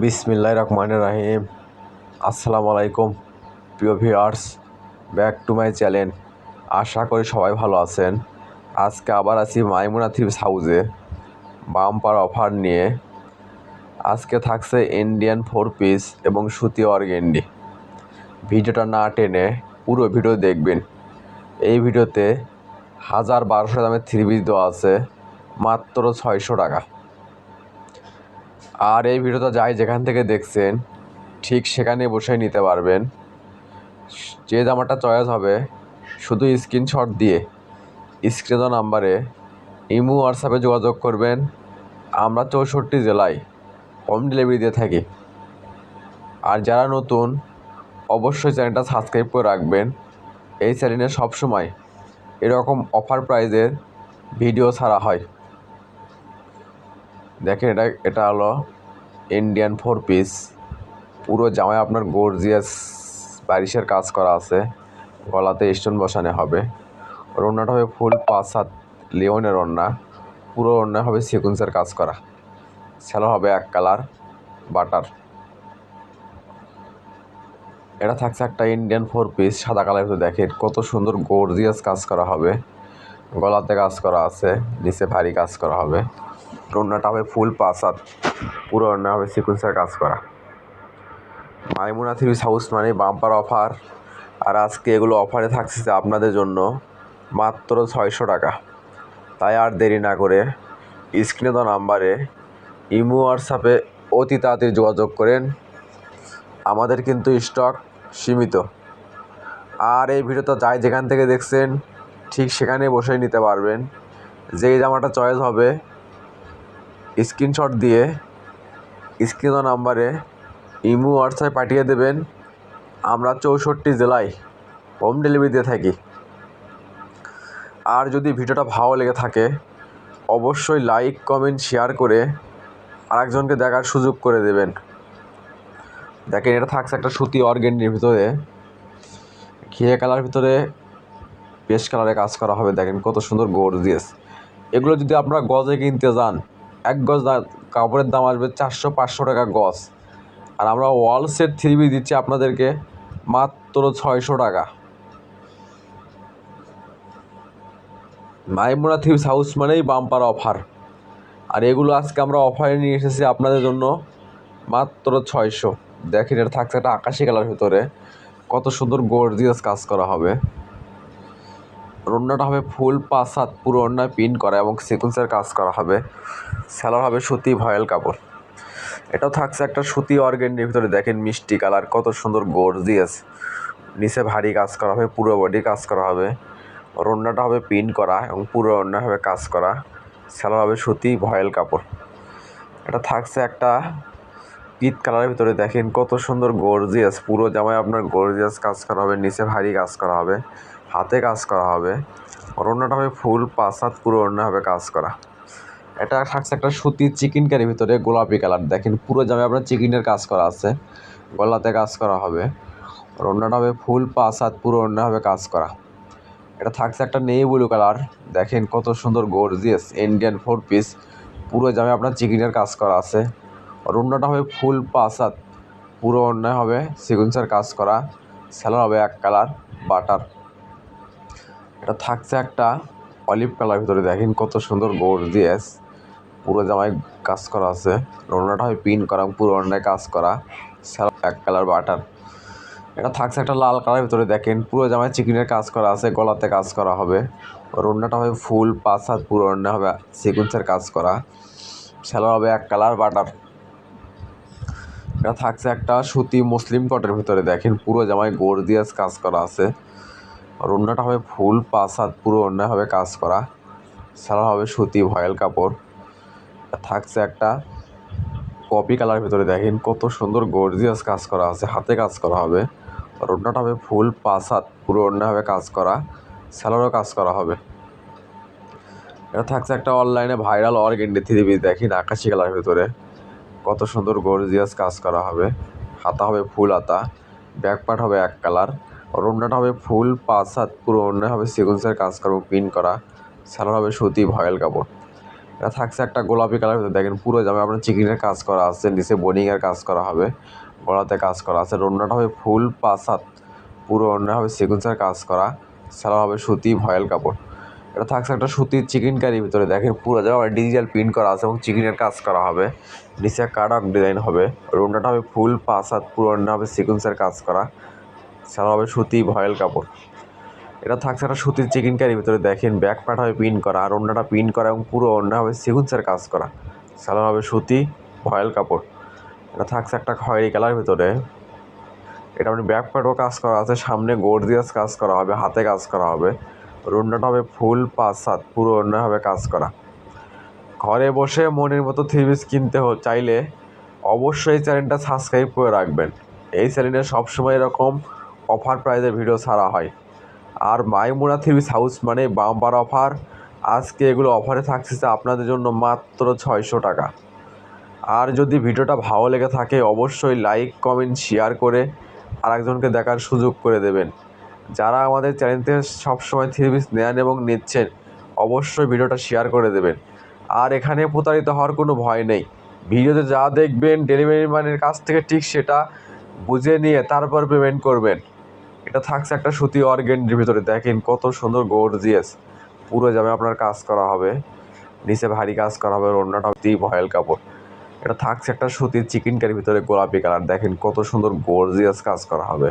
বিসমিল্লাহ রহমানের রাহিম। আসসালামু আলাইকুম প্রিয় viewers, back to my channel. আশা করি সবাই ভালো আছেন। আজকে আবার আছি মাইমুনা থ্রিপস হাউসে। বাম্পার অফার নিয়ে। আজকে থাকছে ইন্ডিয়ান ফোর পিস এবং সুতি অর্গেন্ডি। ভিডিওটা না টেনে পুরো ভিডিও দেখবেন। এই ভিডিওতে হাজার বারোশো দামের থ্রি পিস দেওয়া আছে, মাত্র ছয়শো টাকা। আর এই ভিডিওটা যাই যেখান থেকে দেখছেন, ঠিক সেখানে বসে নিতে পারবেন। যে জামাটা চয়েস হবে, শুধু স্ক্রিনশট দিয়ে স্ক্রিন নাম্বারে ইমু হোয়াটসঅ্যাপে যোগাযোগ করবেন। আমরা চৌষট্টি জেলায় হোম ডেলিভারি দিয়ে থাকি। আর যারা নতুন, অবশ্যই চ্যানেলটা সাবস্ক্রাইব করে রাখবেন। এই চ্যানেলে সবসময় এরকম অফার প্রাইজের ভিডিও ছাড়া হয়। দেখেন এটা এটা হলো ইন্ডিয়ান ফোর পিস পুরো জামায় আপনার গর্জিয়াস বারিশের কাজ করা আছে। গলাতে স্টোন বসানো হবে। রন্নাটা হবে ফুল পাঁচ সাত লিওনের রন্না পুরো রন্না হবে সিকুন্সের কাজ করা। স্যালো হবে এক কালার বাটার এটা থাকছে একটা ইন্ডিয়ান ফোর পিস সাদা কালার তো দেখেন কত সুন্দর গর্জিয়াস কাজ করা হবে। গলাতে কাজ করা আছে, নিচে ভারী কাজ করা হবে। রন্নাটা হবে ফুল পাসাত পুরো রান্না হবে সিকুয়েন্সের কাজ করা। মাইমুনা থ্রি হাউস মানে বাম্পার অফার আর আজকে এগুলো অফারে থাকছে আপনাদের জন্য মাত্র ছয়শো টাকা। তাই আর দেরি না করে স্ক্রিনে দেওয়া নাম্বারে ইমো হোয়াটসঅ্যাপে অতি তাড়াতাড়ি যোগাযোগ করেন। আমাদের কিন্তু স্টক সীমিত। আর এই ভিডিওটা যাই যেখান থেকে দেখছেন, ঠিক সেখানে বসে নিতে পারবেন। যেই জামাটা চয়েস হবে স্ক্রিনশট দিয়ে স্ক্রিন নাম্বারে ইমু হোয়াটসঅ্যাপে পাঠিয়ে দেবেন। আমরা চৌষট্টি জেলায় হোম ডেলিভারি দিয়ে থাকি। আর যদি ভিডিওটা ভালো লেগে থাকে, অবশ্যই লাইক, কমেন্ট, শেয়ার করে আরেকজনকে দেখার সুযোগ করে দেবেন। দেখেন, এটা থাকছে একটা সুতি অর্গেন্ডির ভিতরে। ঘিয়ে কালার ভিতরে পেস্ট কালারে কাজ করা হবে। দেখেন, কত সুন্দর গর্জিয়াস এগুলো যদি আপনারা গজে কিনতে যান এক গজ কাপড়ের দাম আসবে চারশো পাঁচশো টাকা গজ। আর আমরা ওয়াল সেট থ্রি পিস দিচ্ছি আপনাদেরকে মাত্র ছয়শো টাকা। মাইমুনা থ্রিপস হাউস মানেই বাম্পার অফার। আর এগুলো আজকে আমরা অফারে নিয়ে এসেছি আপনাদের জন্য মাত্র ছয়শো। দেখেন, এটা থাকছে একটা আকাশি কালার ভিতরে। কত সুন্দর গর্জিয়াস কাজ করা হবে। রন্নাটা হবে ফুল পাঁচ সাত পুরো অন্যায় পিন করা এবং সিকুন্সের কাজ করা হবে। স্যালার হবে সুতি ভয়েল কাপড়। এটাও থাকছে একটা সুতি অর্গেন্ডির ভিতরে, দেখেন মিষ্টি কালার, কত সুন্দর গর্জিয়াস নিচে ভারী কাজ করা হবে, পুরো বডি কাজ করা হবে। রন্নাটা হবে পিন করা এবং পুরো অন্য হবে কাজ করা। স্যালার হবে সুতি ভয়েল কাপড়। এটা থাকছে একটা পিত কালারের ভিতরে, দেখেন কত সুন্দর গর্জিয়াস পুরো জামায় আপনার গর্জিয়াস কাজ করা হবে, নিচে ভারী কাজ করা হবে, হাতে কাজ করা হবে। ওড়নাটা হবে ফুল পাঁচ হাত, পুরো ওড়না হবে কাজ করা। এটা থাকছে একটা সুতির চিকেন কারির ভিতরে, গোলাপি কালার দেখেন, পুরো জামায় আপনার চিকেনের কাজ করা আছে। গলাতে কাজ করা হবে। ওড়নাটা হবে ফুল পাঁচ হাত, পুরো ওড়না হবে কাজ করা। এটা থাকছে একটা নেই ব্লু কালার দেখেন, কত সুন্দর গর্জিয়াস ইন্ডিয়ান ফোর পিস পুরো জামায় আপনার চিকেনের কাজ করা আছে। রুন্নাটা হবে ফুল পাঁচ হাত, পুরো অন্যায় হবে সিকুয়েন্সের কাজ করা। স্যালার হবে এক কালার বাটার এটা থাকছে একটা অলিভ কালার ভিতরে, দেখেন কত সুন্দর গর্জিয়াস পুরো জামায় কাজ করা আছে। রোনাটা হয় পিন করা পুরো অন্যায় কাজ করা। এক কালার বাটার। এটা থাকছে একটা লাল কালার ভিতরে, দেখেন। পুরো জামায় চিকেনের কাজ করা আছে, গলাতে কাজ করা হবে। রোনাটা হবে ফুল পাঁচ হাত, পুরো অন্যায় হবে সিকুয়েন্সের কাজ করা। স্যালার হবে এক কালার বাটার। এটা থাকছে একটা সুতি মুসলিম কটের ভিতরে, দেখেন। পুরো জামায় গর্জিয়াস কাজ করা আছে। আর হবে ফুল পাঁচ হাত, পুরো অন্য হবে কাজ করা। সারা হবে সুতি, ভয়েল কাপড়। থাকছে একটা কপি কালার ভিতরে। দেখেন কত সুন্দর গর্জিয়াস কাজ করা আছে, হাতে কাজ করা হবে। অন্যটা হবে ফুল পাঁচ পুরো অন্য হবে কাজ করা স্যালোরও কাজ করা হবে। এটা থাকছে একটা অনলাইনে ভাইরাল অর্গেন্ডি থ্রি পিস, দেখেন আকাশি কালার ভিতরে। কত সুন্দর গর্জিয়াস কাজ করা হবে। হাতা হবে ফুল হাতা ব্যাক পার্ট হবে এক কালার রোমনাটা হবে ফুল পাঁচ পুরো অন্য হবে সিকুয়েন্সের কাজ করব পিন করা স্যালার হবে সুতি ভয়েল কাপড়। এটা থাকছে একটা গোলাপি কালার দেখেন, পুরো যাবে আপনার চিকেনের কাজ করা আছে, নিচে এর কাজ করা হবে, গলাতে কাজ করা আছে। রন্নাটা হবে ফুল পাঁচ হাত পুরো অন্য হবে সিকুন্সের কাজ করা সালা হবে সুতি ভয়েল কাপড়। এটা থাকছে একটা সুতির চিকেন কারির ভিতরে। দেখেন, পুরো জামা ডিজিটাল প্রিন্ট করা আছে এবং চিকেনের কাজ করা হবে। নিচে কাডক ডিজাইন হবে। রন্নাটা হবে ফুল পাঁচ হাত পুরো অন্য হবে সিকুন্সের কাজ করা সালা হবে সুতি ভয়েল কাপড়। এটা থাকছে একটা সুতির চিকেন কারির ভিতরে দেখেন ব্যাক পার্ট হবে পিন করা, আর অন্যটা পিন করা এবং পুরো অন্য হবে সিকুন্সের কাজ করা। সালোয়ার হবে সুতি, ভয়েল কাপড়। এটা থাকছে একটা খয়েরি কালার ভিতরে। এটা আপনি ব্যাক পার্টও কাজ করা আছে, সামনে গর্জিয়াস কাজ করা হবে, হাতে কাজ করা হবে। রুন্ডাটা হবে ফুল পাঁচ সাত, পুরো অন্য হবে কাজ করা। ঘরে বসে মনের মতো থ্রি পিস কিনতে চাইলে অবশ্যই চ্যানেলটা সাবস্ক্রাইব করে রাখবেন। এই চ্যানেলে সবসময় এরকম অফার প্রাইজের ভিডিও ছাড়া হয়। আর মাইমুনা থ্রি হাউস মানে বাম্পার অফার। আজকে এগুলো অফারে থাকছে আপনাদের জন্য মাত্র ছয়শো টাকা। আর যদি ভিডিওটা ভালো লেগে থাকে, অবশ্যই লাইক কমেন্ট শেয়ার করে আরেকজনকে দেখার সুযোগ করে দেবেন। যারা আমাদের চ্যানেল থেকে সবসময় থ্রি নেন এবং নিচ্ছেন, অবশ্যই ভিডিওটা শেয়ার করে দেবেন। আর এখানে প্রতারিত হওয়ার কোনো ভয় নেই। ভিডিওতে যা দেখবেন ডেলিভারি ম্যানের কাছ থেকে ঠিক সেটা বুঝে নিয়ে তারপর পেমেন্ট করবেন। এটা থাকছে একটা সুতি অর্গেন্ডির ভিতরে দেখেন কত সুন্দর গর্জিয়াস। পুরো যাবে আপনার কাজ করা হবে, নিচে ভারী কাজ করা হবে অন্যটা অতি ভয়েল কাপড়। এটা থাকছে একটা সুতির চিকেন কারির ভিতরে গোলাপি কালার, দেখেন কত সুন্দর গর্জিয়াস কাজ করা হবে।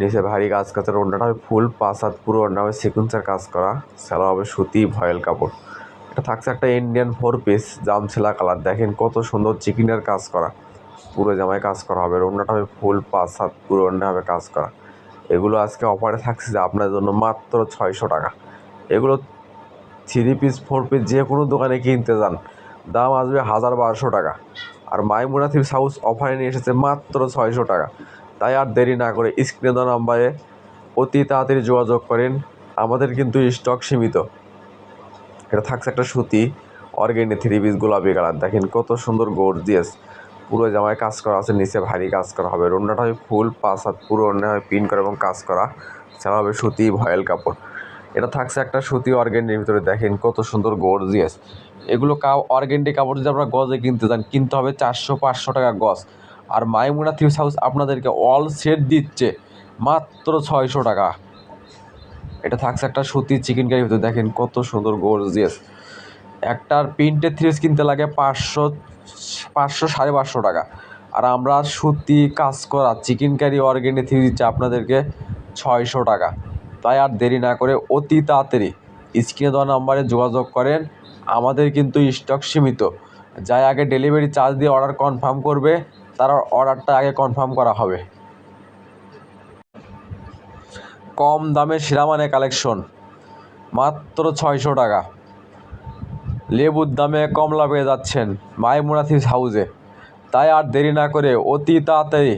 নিচে ভারী কাজ কাজের অন্যটা হবে ফুল পাঁচ পুরো অন্য হবে সিকুন্সের কাজ করা সেলা হবে সুতি ভয়েল কাপড়। এটা থাকছে একটা ইন্ডিয়ান ফোর পিস জামছেলা কালার, দেখেন কত সুন্দর চিকেনের কাজ করা। পুরো জামায় কাজ করা হবে। অন্যটা হবে ফুল পাঁচ হাত পুরো অন্য হবে কাজ করা। এগুলো আজকে অফারে থাকছে যে আপনার জন্য মাত্র ছয়শো টাকা। এগুলো থ্রি পিস ফোর পিস যে কোনো দোকানে কিনতে যান। দাম আসবে হাজার বারোশো টাকা। আর মাইমুনা থ্রিপস হাউস অফারে নিয়ে এসেছে মাত্র ছয়শো টাকা। তাই আর দেরি না করে স্ক্রিনে দেওয়া নাম্বারে অতি তাড়াতাড়ি যোগাযোগ করেন। আমাদের কিন্তু স্টক সীমিত। এটা থাকছে একটা সুতি অর্গেনি থ্রি পিস গোলাপি কালার। দেখেন কত সুন্দর গর্জিয়াস পুরো জামায় কাজ করা আছে, নিচে ভারী কাজ করা হবে। রন্নাটা হবে ফুল, পাঁচ হাত পুরো অন্য হয় পিন করা এবং কাজ করা। ছাড়া হবে সুতি ভয়েল কাপড়। এটা থাকছে একটা সুতি অর্গেন্ডির ভিতরে, দেখেন কত সুন্দর গর্জিয়াস এগুলো কা অর্গেন্ডি কাপড় যদি আপনারা গজে কিনতে চান কিনতে হবে চারশো, পাঁচশো টাকা গজ। আর মাইমুনা থ্রিপস হাউস আপনাদেরকে অল সেট দিচ্ছে মাত্র ছয়শো টাকা। এটা থাকছে একটা সুতির চিকেন কারির ভিতরে, দেখেন কত সুন্দর গর্জিয়াস একটার প্রিন্টের থ্রিস কিনতে লাগে পাঁচশো পাঁচশো, সাড়ে পাঁচশো টাকা। আর আমরা সুতি কাজ করা চিকেন কারি অর্গেনিক থ্রি দিচ্ছি আপনাদেরকে ছয়শো টাকা। তাই আর দেরি না করে অতি তাড়াতাড়ি স্ক্রিনে দেওয়া নাম্বারে যোগাযোগ করেন। আমাদের কিন্তু স্টক সীমিত। যাই আগে ডেলিভারি চার্জ দিয়ে অর্ডার কনফার্ম করবে, তার অর্ডারটা আগে কনফার্ম করা হবে। কম দামে সেরামানে কালেকশন মাত্র ছয়শো টাকা। লেবুর দামে কমলা পেয়ে যাচ্ছেন মাইমুনা থিস হাউসে। তাই আর দেরি না করে অতি তাড়াতাড়ি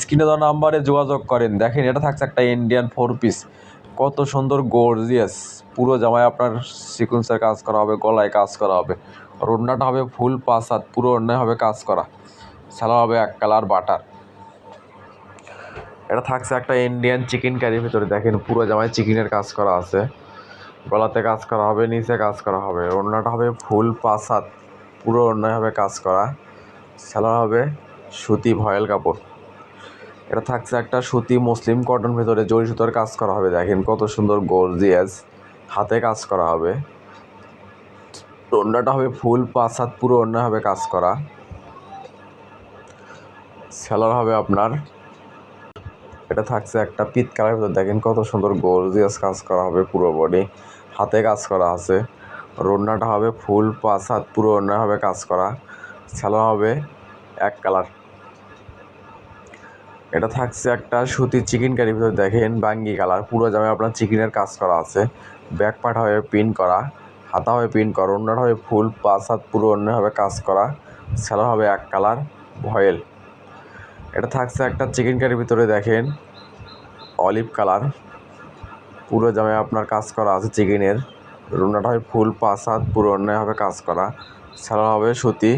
স্ক্রিনে দেওয়া নাম্বারে যোগাযোগ করেন। দেখেন, এটা থাকছে একটা ইন্ডিয়ান ফোর পিস কত সুন্দর গর্জিয়াস পুরো জামায় আপনার সিকুয়েন্সের কাজ করা হবে, গলায় কাজ করা হবে। আর ওড়নাটা হবে ফুল হাত পুরো অন্যায় হবে কাজ করা। সালা হবে এক কালার বাটার। এটা থাকছে একটা ইন্ডিয়ান চিকেন কারির ভিতরে। দেখেন, পুরো জামায় চিকেনের কাজ করা আছে। গলাতে কাজ করা হবে, নিচে কাজ করা হবে। ওড়নাটা হবে ফুল পাঁচ হাত পুরো অন্যায় হবে কাজ করা। সালোয়ার হবে সুতি ভয়েল কাপড়। এটা থাকছে একটা সুতি মুসলিম কটন ভেতরে জরি সুতোর কাজ করা হবে। দেখেন কত সুন্দর গর্জিয়াস হাতে কাজ করা হবে। ওড়নাটা হবে ফুল পাঁচ পুরো অন্যায় হবে কাজ করা। সেলার হবে আপনার এটা থাকছে একটা পিত কালার ভিতর দেখেন কত সুন্দর গর্জিয়াস কাজ করা হবে পুরো বডি হাতে কাজ করা আছে। রোডনাটা হবে ফুল পাঁচ হাত পুরো অন্য হবে কাজ করা। ছালা হবে এক কালার। এটা থাকছে একটা সুতির চিকেন কারির ভিতর দেখেন বাঙ্গি কালার। পুরো জামে আপনার চিকেনের কাজ করা আছে। ব্যাক পার্ট হবে পিন করা। হাতা হবে পিন করা। অন্যটা হবে ফুল পাঁচ হাত পুরো অন্য হবে কাজ করা। ছালা হবে এক কালার। ভয়েল। এটা থাকছে একটা চিকেন কারির ভিতরে দেখেন অলিভ কালার পুরো জামে আপনার কাজ করা আছে চিকেনের রুনাটা হয় ফুল পাঁচ পুরো অন্যায় হবে কাজ করা। ছাড়া হবে সুতি,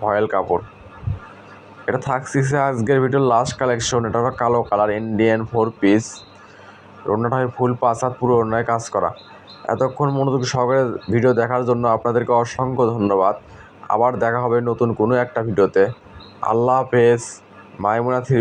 ভয়েল কাপড়। এটা থাকছে আজকের ভিডিওর লাস্ট কালেকশন এটা হলো কালো কালার ইন্ডিয়ান ফোর পিস রোনাটা হয় ফুল পাঁচ পুরো অন্যায় কাজ করা। এতক্ষণ মনোযোগ সহকারে ভিডিও দেখার জন্য আপনাদেরকে অসংখ্য ধন্যবাদ। আবার দেখা হবে নতুন কোনো একটা ভিডিওতে আল্লাহ হাফেজ। মাইমুনা থ্রি